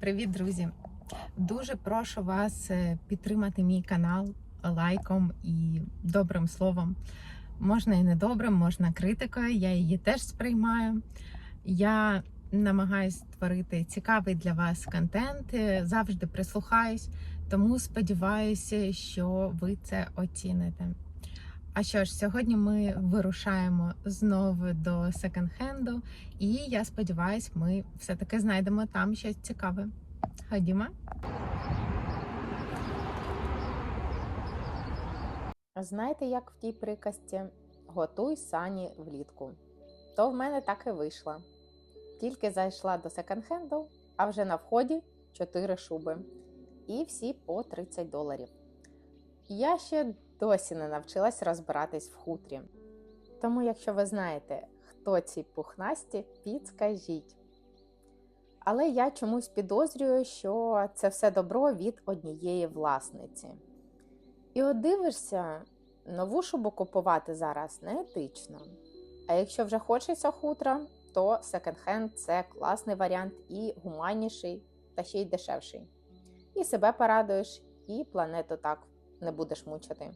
Привіт, друзі! Дуже прошу вас е, підтримати мій канал лайком і добрим словом. Можна і недобрим, можна критикою, я її теж сприймаю. Я намагаюсь створити цікавий для вас контент, е, завжди прислухаюсь, тому сподіваюся, що ви це оціните. А що ж, сьогодні ми вирушаємо знову до секонд-хенду, і я сподіваюся, ми все-таки знайдемо там щось цікаве. Ходімо. Знаєте, як в тій приказці готуй сані влітку. То в мене так і вийшло. Тільки зайшла до секонд-хенду, а вже на вході 4 шуби. І всі по 30 доларів. Я ще досі не навчилась розбиратись в хутрі. Тому, якщо ви знаєте, хто ці пухнасті, підскажіть. Але я чомусь підозрюю, що це все добро від однієї власниці. І от дивишся, нову шубу купувати зараз не етично. А якщо вже хочеться хутра, то секонд-хенд це класний варіант і гуманніший, та ще й дешевший. І себе порадуєш, і планету так не будеш мучити.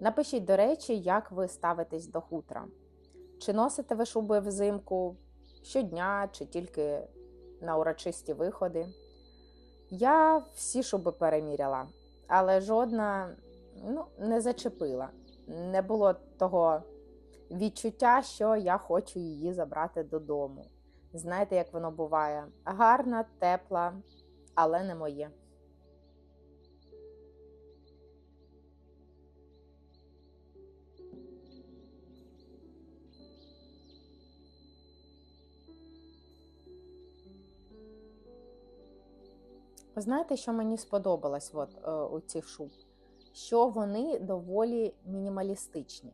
Напишіть, до речі, як ви ставитесь до хутра. Чи носите ви шуби взимку щодня, чи тільки на урочисті виходи? Я всі шуби переміряла, але жодна ну, не зачепила. Не було того відчуття, що я хочу її забрати додому. Знаєте, як воно буває? Гарна, тепла, але не моє. Знаєте, що мені сподобалось от, е, у цих шуб? Що вони доволі мінімалістичні.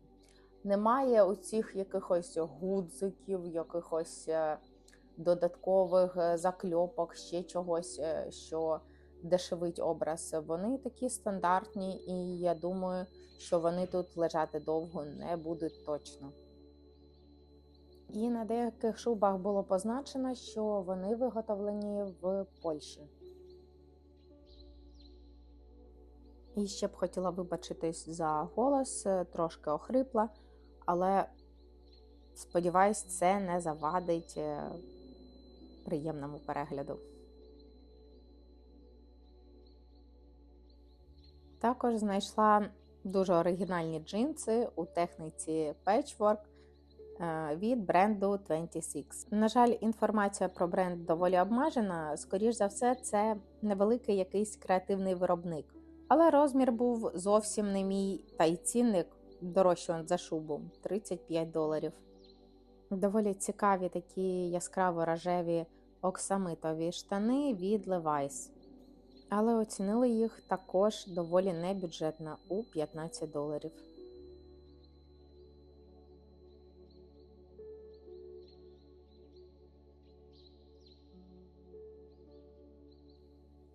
Немає оцих якихось гудзиків, якихось е, додаткових е, закльопок, ще чогось, що дешевить образ. Вони такі стандартні, і я думаю, що вони тут лежати довго не будуть точно. І на деяких шубах було позначено, що вони виготовлені в Польщі. І ще б хотіла вибачитись за голос, е, трошки охрипла, але сподіваюсь, це не завадить е, приємному перегляду. Також знайшла дуже оригінальні джинси у техніці Patchwork е, від бренду 26. На жаль, інформація про бренд доволі обмежена. Скоріш за все, це невеликий якийсь креативний виробник. Але розмір був зовсім не мій, та й цінник дорожчий за шубу 35 доларів. Доволі цікаві такі яскраво рожеві оксамитові штани від Levi's. Але оцінили їх також доволі небюджетно у 15 доларів.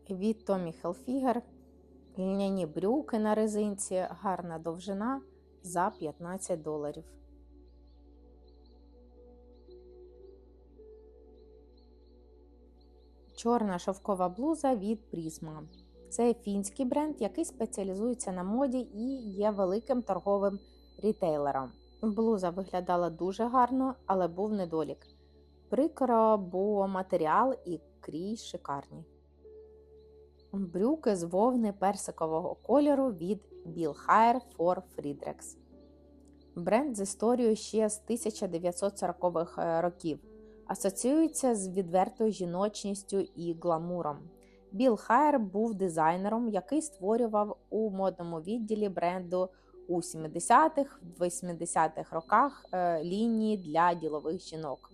Від Tommy Hilfiger Льняні брюки на резинці, гарна довжина за 15 доларів. Чорна шовкова блуза від Прізма. Це фінський бренд, який спеціалізується на моді і є великим торговим рітейлером. Блуза виглядала дуже гарно, але був недолік. Прикро, бо матеріал і крій шикарні. Брюки з вовни персикового кольору від Hire for Friedrichs. Бренд з історією ще з 1940-х років. Асоціюється з відвертою жіночністю і гламуром. Біл Хайер був дизайнером, який створював у модному відділі бренду у 70-х, 80-х роках е, лінії для ділових жінок.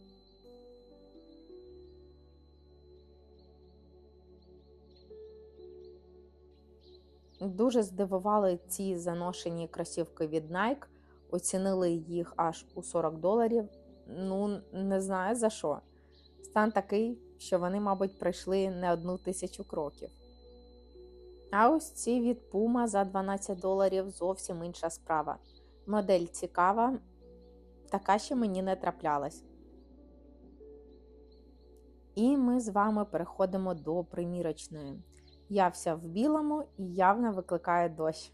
Дуже здивували ці заношені кросівки від Nike, оцінили їх аж у 40 доларів. Ну, не знаю за що. Стан такий, що вони, мабуть, пройшли не одну тисячу кроків. А ось ці від Puma за 12 доларів зовсім інша справа. Модель цікава, така ще мені не траплялась. І ми з вами переходимо до примірочної. Я вся в білому і явно викликає дощ.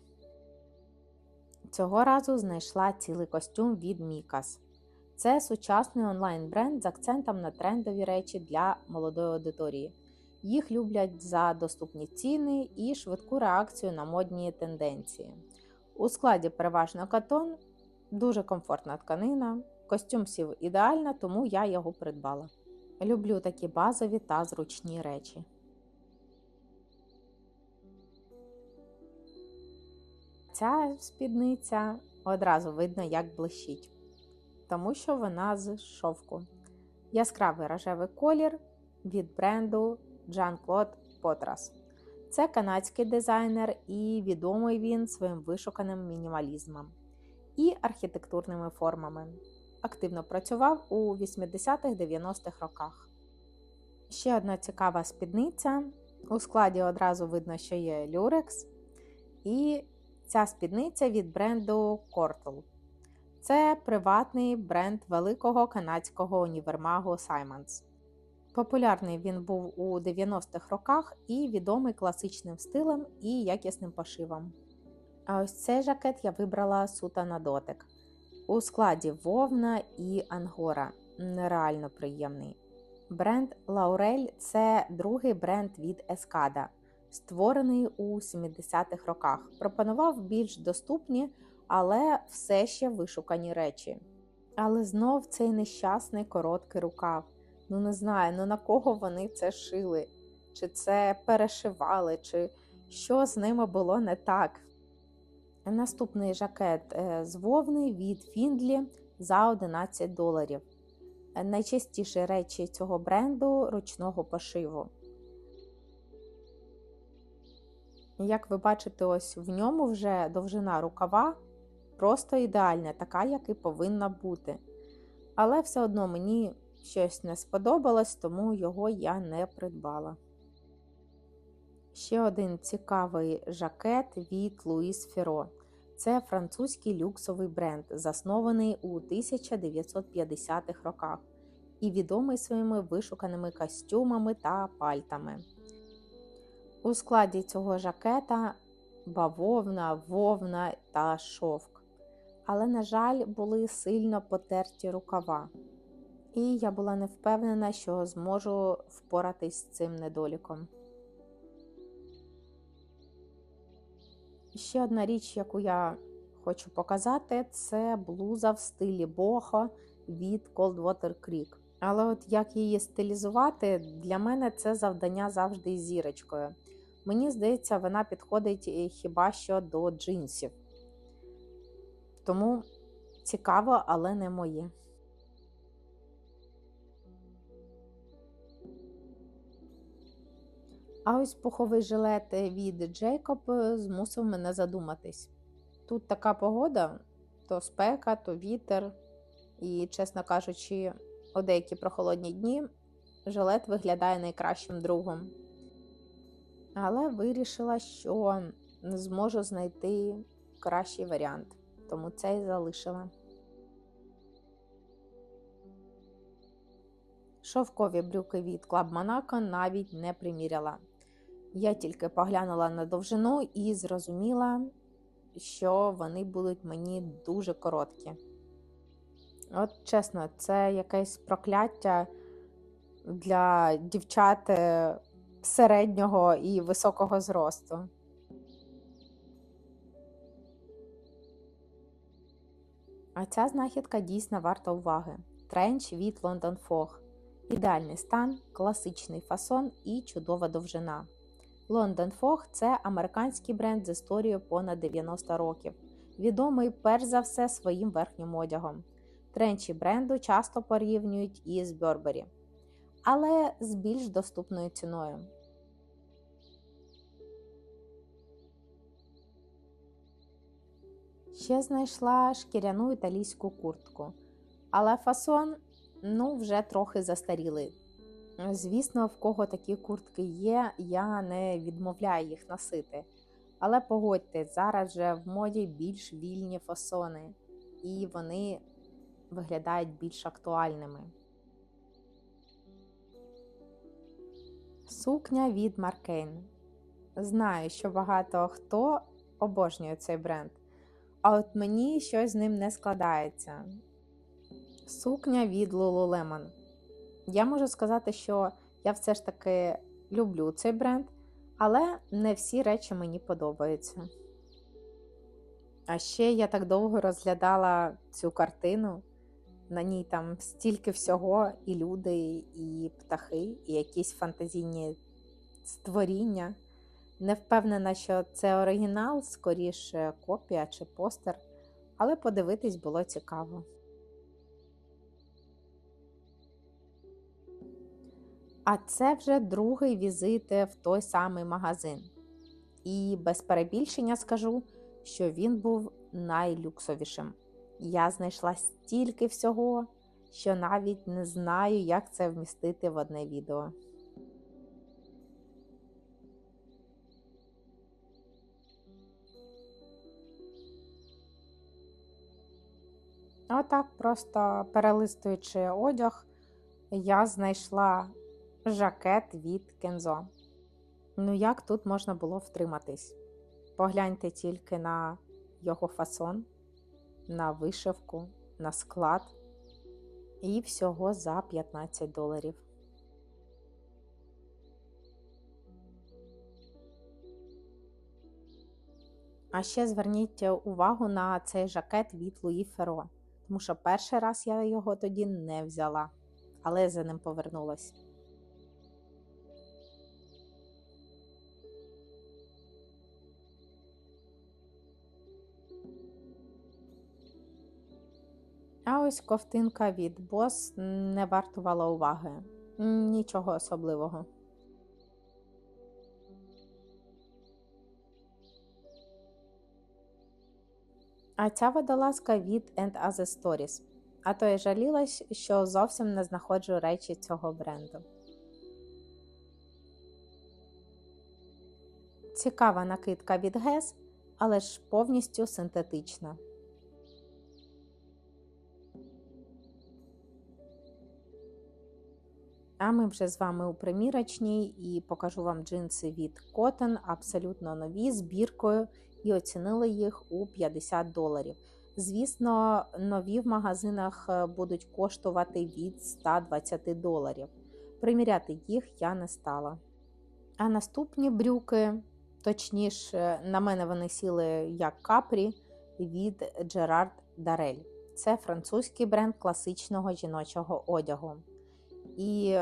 Цього разу знайшла цілий костюм від Мікас. Це сучасний онлайн-бренд з акцентом на трендові речі для молодої аудиторії. Їх люблять за доступні ціни і швидку реакцію на модні тенденції. У складі переважно катон, дуже комфортна тканина, костюм сів ідеально, тому я його придбала. Люблю такі базові та зручні речі. Ця спідниця одразу видно, як блищить, тому що вона з шовку. Яскравий рожевий колір від бренду Jean-Claude Potras. Це канадський дизайнер, і відомий він своїм вишуканим мінімалізмом і архітектурними формами. Активно працював у 80-х-90-х роках. Ще одна цікава спідниця. У складі одразу видно, що є люрекс. І ця спідниця від бренду Cortel. Це приватний бренд великого канадського універмагу Simons. Популярний він був у 90-х роках і відомий класичним стилем і якісним пошивом. А ось цей жакет я вибрала суто на дотик. У складі вовна і ангора. Нереально приємний. Бренд Laurel це другий бренд від Ескада, створений у 70-х роках. Пропонував більш доступні, але все ще вишукані речі. Але знов цей нещасний короткий рукав. Ну, не знаю, ну на кого вони це шили, чи це перешивали, чи що з ними було не так. Наступний жакет е, з вовни від Фіндлі за 11 доларів. Найчастіші речі цього бренду ручного пошиву. Як ви бачите, ось в ньому вже довжина рукава просто ідеальна, така, як і повинна бути. Але все одно мені щось не сподобалось, тому його я не придбала. Ще один цікавий жакет від Луїс Феро. Це французький люксовий бренд, заснований у 1950-х роках і відомий своїми вишуканими костюмами та пальтами. У складі цього жакета бавовна, вовна та шовк. Але, на жаль, були сильно потерті рукава і я була не впевнена, що зможу впоратись з цим недоліком. Ще одна річ, яку я хочу показати, це блуза в стилі бохо від Coldwater Creek. Але от як її стилізувати, для мене це завдання завжди зірочкою. Мені здається, вона підходить е, хіба що до джинсів. Тому цікаво, але не моє. А ось пуховий жилет від Джейкоб змусив мене задуматись. Тут така погода, то спека, то вітер, і, чесно кажучи, у деякі прохолодні дні жилет виглядає найкращим другом. Але вирішила, що зможу знайти кращий варіант, тому це і залишила. Шовкові брюки від Club Monaco навіть не приміряла. Я тільки поглянула на довжину і зрозуміла, що вони будуть мені дуже короткі. От чесно, це якесь прокляття для дівчат е, середнього і високого зросту. А ця знахідка дійсно варта уваги. Тренч від London Fog. Ідеальний стан, класичний фасон і чудова довжина. London Fog – це американський бренд з історією понад 90 років, відомий перш за все своїм верхнім одягом. Тренчі бренду часто порівнюють із Burberry, але з більш доступною ціною. Ще знайшла шкіряну італійську куртку, але фасон ну, вже трохи застарілий. Звісно, в кого такі куртки є, я не відмовляю їх носити. Але погодьте, зараз вже в моді більш вільні фасони, і вони виглядають більш актуальними. Сукня від Маркейн. Знаю, що багато хто обожнює цей бренд, а от мені щось з ним не складається. Сукня від Lululemon. Я можу сказати, що я все ж таки люблю цей бренд, але не всі речі мені подобаються. А ще я так довго розглядала цю картину. На ній там стільки всього, і люди, і птахи, і якісь фантазійні створіння. Не впевнена, що це оригінал, скоріше копія чи постер, але подивитись було цікаво. А це вже другий візит в той самий магазин. І без перебільшення скажу, що він був найлюксовішим. Я знайшла стільки всього, що навіть не знаю, як це вмістити в одне відео. Отак, просто перелистуючи одяг, я знайшла жакет від Кензо. Ну, як тут можна було втриматись? Погляньте тільки на його фасон, на вишивку, на склад і всього за 15 доларів. А ще зверніть увагу на цей жакет від Луї Феро, тому що перший раз я його тоді не взяла, але за ним повернулася. Ось ковтинка від бос не вартувала уваги. Нічого особливого. А ця водолазка від And Other Stories. А то я жалілась, що зовсім не знаходжу речі цього бренду. Цікава накидка від Гес, але ж повністю синтетична. А ми вже з вами у примірочній і покажу вам джинси від Cotton, абсолютно нові з біркою, і оцінили їх у 50 доларів. Звісно, нові в магазинах е, будуть коштувати від 120 доларів. Приміряти їх я не стала. А наступні брюки, точніше, на мене вони сіли як капрі від Gerard Darel. Це французький бренд класичного жіночого одягу. І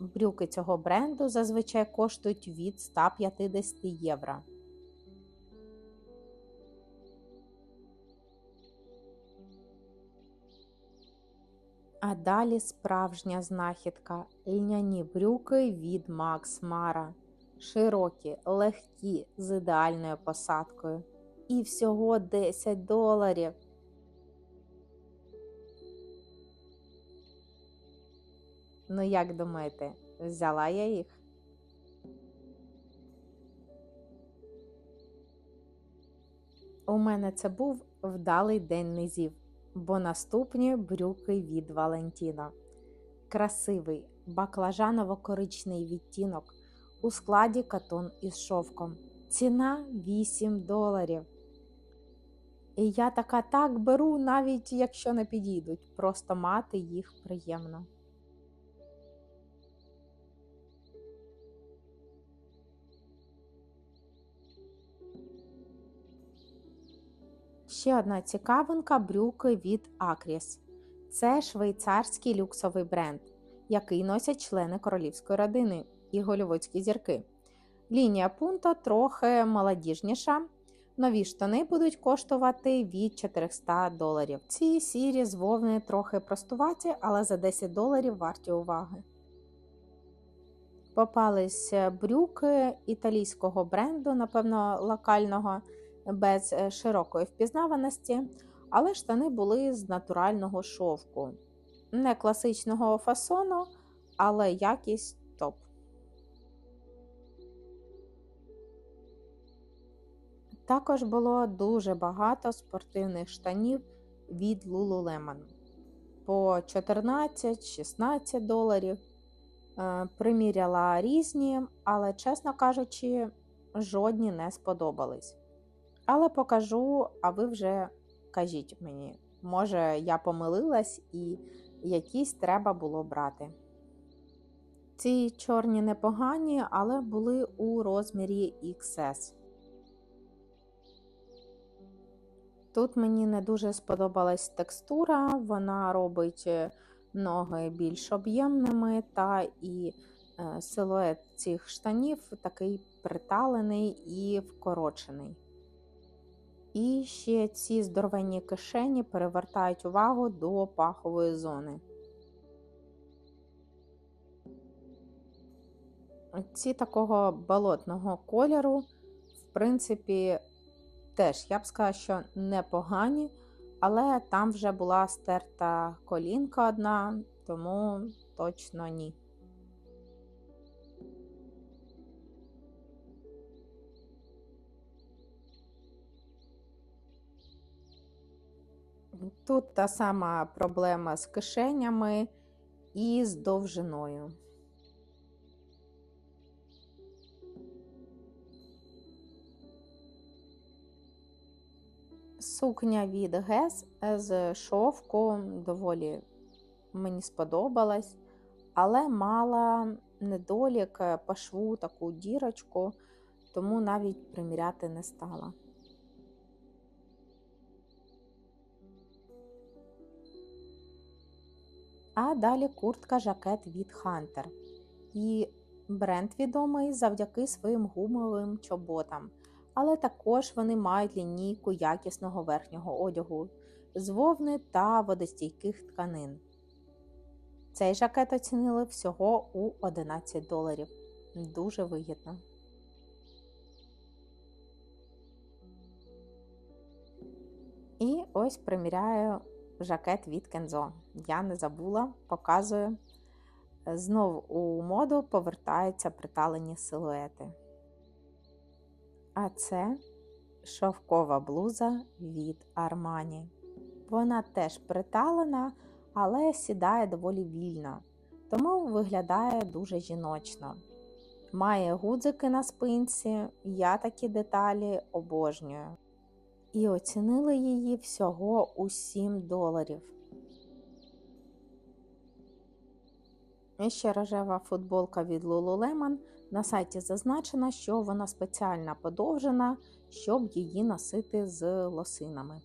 брюки цього бренду зазвичай коштують від 150 євро. А далі справжня знахідка льняні брюки від Макс Мара. Широкі, легкі, з ідеальною посадкою. І всього 10 доларів. Ну, як думаєте, взяла я їх? У мене це був вдалий день низів, бо наступні брюки від Валентіна. Красивий баклажаново-коричний відтінок у складі катон із шовком. Ціна 8 доларів. І я така так беру, навіть якщо не підійдуть, просто мати їх приємно. Ще одна цікавинка брюки від Акріс. Це швейцарський люксовий бренд, який носять члени королівської родини і голівудські зірки. Лінія пунто трохи молодіжніша. Нові штани будуть коштувати від 400 доларів. Ці сірі з вовни трохи простуваті, але за 10 доларів варті уваги. Попались брюки італійського бренду, напевно, локального без е, широкої впізнаваності, але штани були з натурального шовку. Не класичного фасону, але якість топ. Також було дуже багато спортивних штанів від Lululemon по 14-16 доларів. Е, Приміряла різні, але, чесно кажучи, жодні не сподобались. Але покажу, а ви вже кажіть мені, може, я помилилась і якісь треба було брати. Ці чорні непогані, але були у розмірі XS. Тут мені не дуже сподобалась текстура, вона робить е, ноги більш об'ємними, та і е, силует цих штанів такий приталений і вкорочений. І ще ці здоровенні кишені перевертають увагу до пахової зони. Ці такого болотного кольору, в принципі, теж я б сказала, що непогані, але там вже була стерта колінка одна, тому точно ні. Тут та сама проблема з кишенями і з довжиною. Сукня від Гес з шовку доволі мені сподобалась, але мала недолік по шву таку дірочку, тому навіть приміряти не стала. А далі куртка жакет від Hunter. І бренд відомий завдяки своїм гумовим чоботам але також вони мають лінійку якісного верхнього одягу з вовни та водостійких тканин. Цей жакет оцінили всього у 11 доларів. Дуже вигідно. І ось приміряю жакет від Кензо. Я не забула, показую. Знов у моду повертаються приталені силуети. А це шовкова блуза від Армані. Вона теж приталена, але сідає доволі вільно, тому виглядає дуже жіночно. Має гудзики на спинці, я такі деталі обожнюю. І оцінили її всього у 7 доларів. І ще рожева футболка від Lululemon – на сайті зазначено, що вона спеціально подовжена, щоб її носити з лосинами.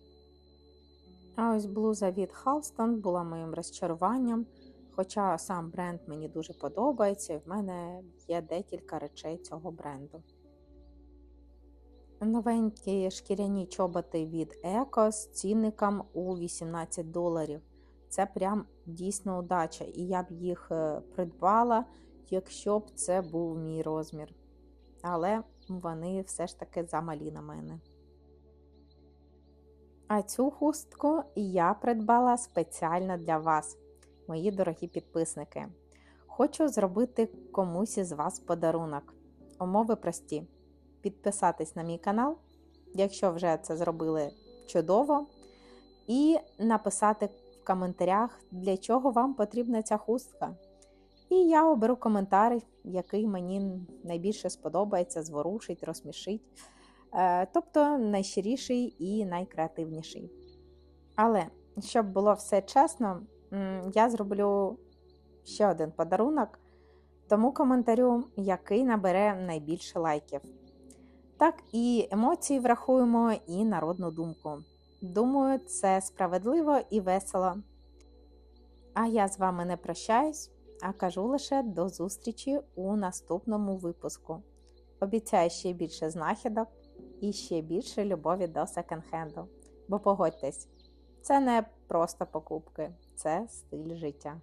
А ось блуза від Halston була моїм розчаруванням, хоча сам бренд мені дуже подобається, і в мене є декілька речей цього бренду. Новенькі шкіряні чоботи від Еко з цінником у 18 доларів. Це прям дійсно удача, і я б їх е, придбала якщо б це був мій розмір. Але вони все ж таки замалі на мене. А цю хустку я придбала спеціально для вас, мої дорогі підписники. Хочу зробити комусь із вас подарунок. Умови прості. Підписатись на мій канал, якщо вже це зробили чудово, і написати в коментарях, для чого вам потрібна ця хустка. І я оберу коментар, який мені найбільше сподобається, зворушить, розсмішить. Е, тобто найщиріший і найкреативніший. Але, щоб було все чесно, я зроблю ще один подарунок тому коментарю, який набере найбільше лайків. Так, і емоції врахуємо, і народну думку. Думаю, це справедливо і весело. А я з вами не прощаюсь а кажу лише до зустрічі у наступному випуску. Обіцяю ще більше знахідок і ще більше любові до секонд-хенду. Бо погодьтесь, це не просто покупки, це стиль життя.